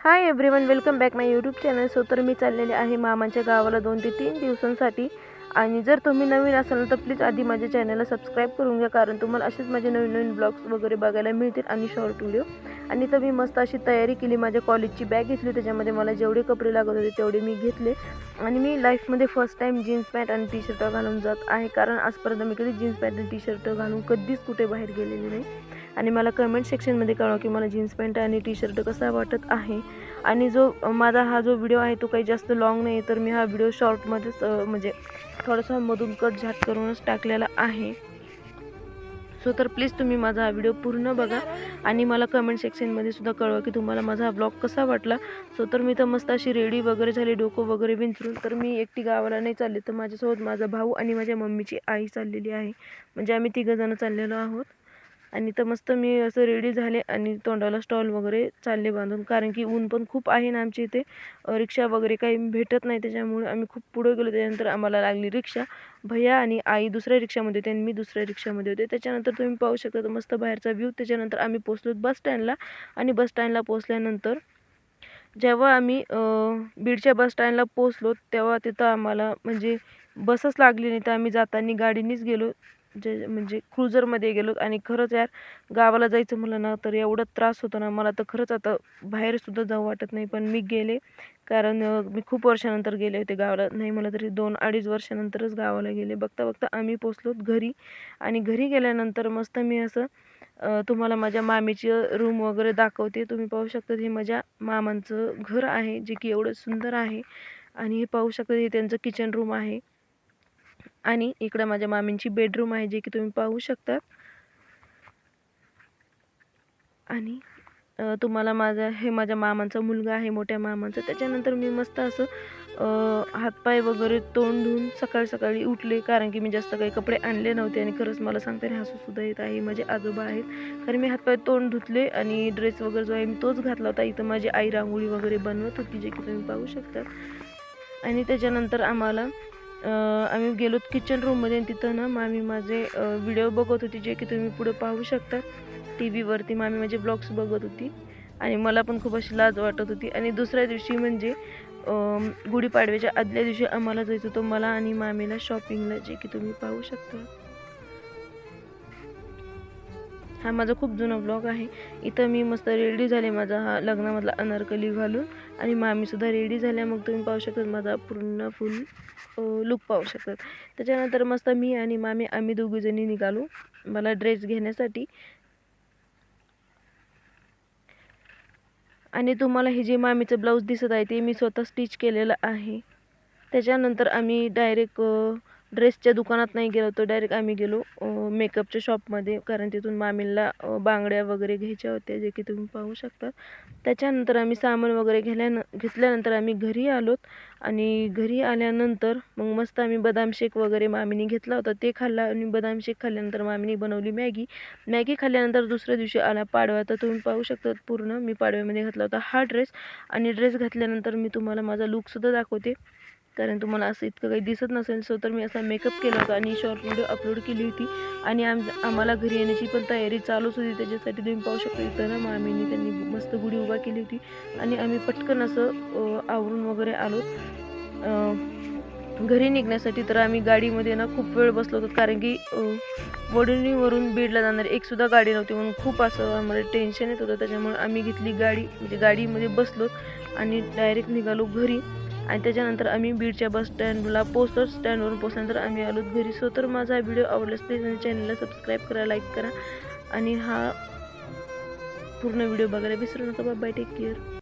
Hi everyone welcome back my YouTube channel so तर मी चाललेले आहे मामाच्या गावाला दोन ते तीन दिवसांसाठी. आणि जर तुम्ही नवीन असाल तर प्लीज आधी माझ्या चॅनलला सबस्क्राईब करून घ्या कारण तुम्हाला असेच माझे नवीन नवीन ब्लॉग्स वगैरे बघायला मिळतील आणि शॉर्ट व्हिडिओ आणि तर मी मस्त अशी तयारी केली माझ्या कॉलेजची बॅग घेतली त्याच्यामध्ये मला जेवढे कपडे लागत होते तेवढे मी घेतले. आणि मी लाईफमध्ये फर्स्ट टाईम जीन्स पॅन्ट आणि टी शर्ट घालून जात आहे कारण आजपर्यंत मी कधी जीन्स पॅन्ट आणि टी शर्ट घालून कधीच कुठे बाहेर गेलेले नाही. आणि मला कमेंट सेक्शनमध्ये कळवा की मला जीन्स पॅन्ट आणि टी शर्ट कसा वाटत आहे. आणि जो माझा हा जो व्हिडिओ आहे तो काही जास्त लाँग नाही तर मी हा व्हिडिओ शॉर्टमध्येच म्हणजे थोडासा मधून कट झाट करूनच टाकलेला आहे. सो तर प्लीज तुम्ही माझा हा व्हिडिओ पूर्ण बघा आणि मला कमेंट सेक्शनमध्ये सुद्धा कळवा की तुम्हाला माझा हा ब्लॉग कसा वाटला. सो तर मी तर मस्त अशी रेडी वगैरे झाली डोकं वगैरे विंचरून. तर मी एकटी गावाला नाही चालले तर माझ्यासोबत माझा भाऊ आणि माझ्या मम्मीची आई चाललेली आहे. म्हणजे आम्ही तिघंजणं चाललेलो आहोत. आणि तर मस्त मी असं रेडी झाले आणि तोंडाला स्टॉल वगैरे चालले बांधून. कारण की ऊन पण खूप आहे ना आमच्या इथे. रिक्षा वगैरे काही भेटत नाही. त्याच्यामुळे आम्ही खूप पुढे गेलो. त्याच्यानंतर आम्हाला लागली रिक्षा. भैया आणि आई दुसऱ्या रिक्षामध्ये होते आणि मी दुसऱ्या रिक्षामध्ये होते. त्याच्यानंतर तुम्ही पाहू शकता तर मस्त बाहेरचा व्ह्यू त्याच्यानंतर आम्ही पोचलो बस स्टँडला आणि बस स्टँडला पोचल्यानंतर जेव्हा आम्ही बीडच्या बस स्टँडला पोचलो तेव्हा तिथं आम्हाला म्हणजे बसच लागली नाही. तर आम्ही जाताना गाडीनेच गेलो. जे म्हणजे क्रुझरमध्ये गेलो आणि खरंच यार गावाला जायचं म्हणलं ना तर एवढा त्रास होतो ना मला तर खरंच आता बाहेरसुद्धा जाऊ वाटत नाही. पण मी गेले कारण मी खूप वर्षानंतर गेले होते गावाला. नाही मला तरी दोन अडीच वर्षानंतरच गावाला गेले. बघता बघता आम्ही पोचलो घरी आणि घरी गेल्यानंतर मस्त मी असं तुम्हाला माझ्या मामीची रूम वगैरे दाखवते. तुम्ही पाहू शकता हे माझ्या मामांचं घर आहे जे की एवढं सुंदर आहे. आणि हे पाहू शकता हे त्यांचं किचन रूम आहे. आणि इकडं माझ्या मामींची बेडरूम आहे जे की तुम्ही पाहू शकता. आणि तुम्हाला माझा हे माझ्या मामांचा मुलगा आहे मोठ्या मामांचा. त्याच्यानंतर मी मस्त असं हातपाय वगैरे तोंड धुवून सकाळी सकाळी उठले कारण की मी जास्त काही कपडे आणले नव्हते आणि खरंच मला सांगताना हसूसुद्धा येत आहे माझे आजोबा आहेत. कारण मी हातपाय तोंड धुतले आणि ड्रेस वगैरे जो आहे मी तोच घातला होता. इथं माझी आई रांगोळी वगैरे बनवत होती जे की तुम्ही पाहू शकता. आणि त्याच्यानंतर आम्हाला आम्ही गेलो किचन रूममध्ये आणि तिथं ना मामी माझे व्हिडिओ बघत होती जे की तुम्ही पुढे पाहू शकता. टी व्हीवरती मामी माझे ब्लॉग्स बघत होती. आणि मला पण खूप अशी लाज वाटत होती. आणि दुसऱ्या दिवशी म्हणजे गुढीपाडव्याच्या आदल्या दिवशी आम्हाला जायचं होतं. मला आणि मामीला शॉपिंगला जे की तुम्ही पाहू शकता. हा माझा खूप जुना ब्लॉग आहे. इथं मी मस्त रेडी झाले माझा हा लग्नामधला अनारकली घालून. आणि मामीसुद्धा रेडी झाल्या. मग तुम्ही पाहू शकतात माझा पूर्ण फुल लुक पाहू शकतात. त्याच्यानंतर मस्त मी आणि मामी आम्ही दोघीजणी निघालो मला ड्रेस घेण्यासाठी. आणि तुम्हाला हे जे मामीचं ब्लाऊज दिसत आहे ते मी स्वतः स्टिच केलेलं आहे. त्याच्यानंतर आम्ही डायरेक्ट ड्रेसच्या दुकानात नाही गेलो तर डायरेक्ट आम्ही गेलो मेकअपच्या शॉपमध्ये कारण तिथून मामीला बांगड्या वगैरे घ्यायच्या होत्या जे की तुम्ही पाहू शकता. त्याच्यानंतर आम्ही सामान वगैरे घेल्यान घेतल्यानंतर आम्ही घरी आलोत आणि घरी आल्यानंतर मग मस्त आम्ही बदाम शेक वगैरे मामीने घेतला होता ते खाल्ला. आणि बदाम शेक खाल्ल्यानंतर मामीने बनवली मॅगी. मॅगी खाल्ल्यानंतर दुसऱ्या दिवशी आला पाडवा. तर तुम्ही पाहू शकता पूर्ण. मी पाडव्यामध्ये घातला होता हा ड्रेस आणि ड्रेस घातल्यानंतर मी तुम्हाला माझा लुकसुद्धा दाखवते. कारण तुम्हाला असं इतकं काही दिसत नसेल सो तर मी असा मेकअप केला होता आणि शॉर्ट व्हिडिओ अपलोड केली होती. आणि आम आम्हाला घरी येण्याची पण तयारी चालूच होती त्याच्यासाठी तुम्ही पाहू शकता इथं ना मामीने त्यांनी मस्त गुढी उभा केली होती. आणि आम्ही पटकन असं आवरून वगैरे आलो. घरी निघण्यासाठी तर आम्ही गाडीमध्ये ना खूप वेळ बसलो होतो कारण की वडिलीवरून बीडला जाणारी एकसुद्धा गाडी नव्हती म्हणून खूप असं आम्हाला टेन्शन येत होतं. त्याच्यामुळे आम्ही घेतली गाडी म्हणजे गाडीमध्ये बसलो आणि डायरेक्ट निघालो घरी. आणि त्याच्यानंतर आम्ही बीडच्या बस स्टँडला पोचलो स्टँडवरून पोचल्यानंतर आम्ही आलो घरी. सो तर माझा हा व्हिडिओ आवडल्यास प्लीज माझ्या चॅनलला सबस्क्राईब करा लाईक करा. आणि हा पूर्ण व्हिडिओ बघायला विसरू नका. Bye take care